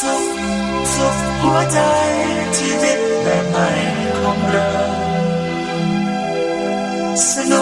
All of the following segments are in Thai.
สุขสุขหัวใจชีวิตแบบใหม่ของเราสนุก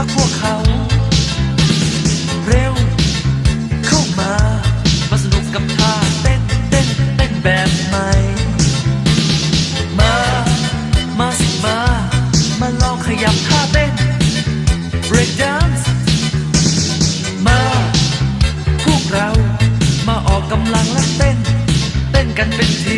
พักพวกเขา เร็ว เข้ามา มาสนุกกับท่าเต้นเต้นเต้นแบบใหม่ มา มาสิมา มาลองขยับท่าเต้น break dance มา พวกเรา มาออกกำลังและเต้น เต้นกันเป็นที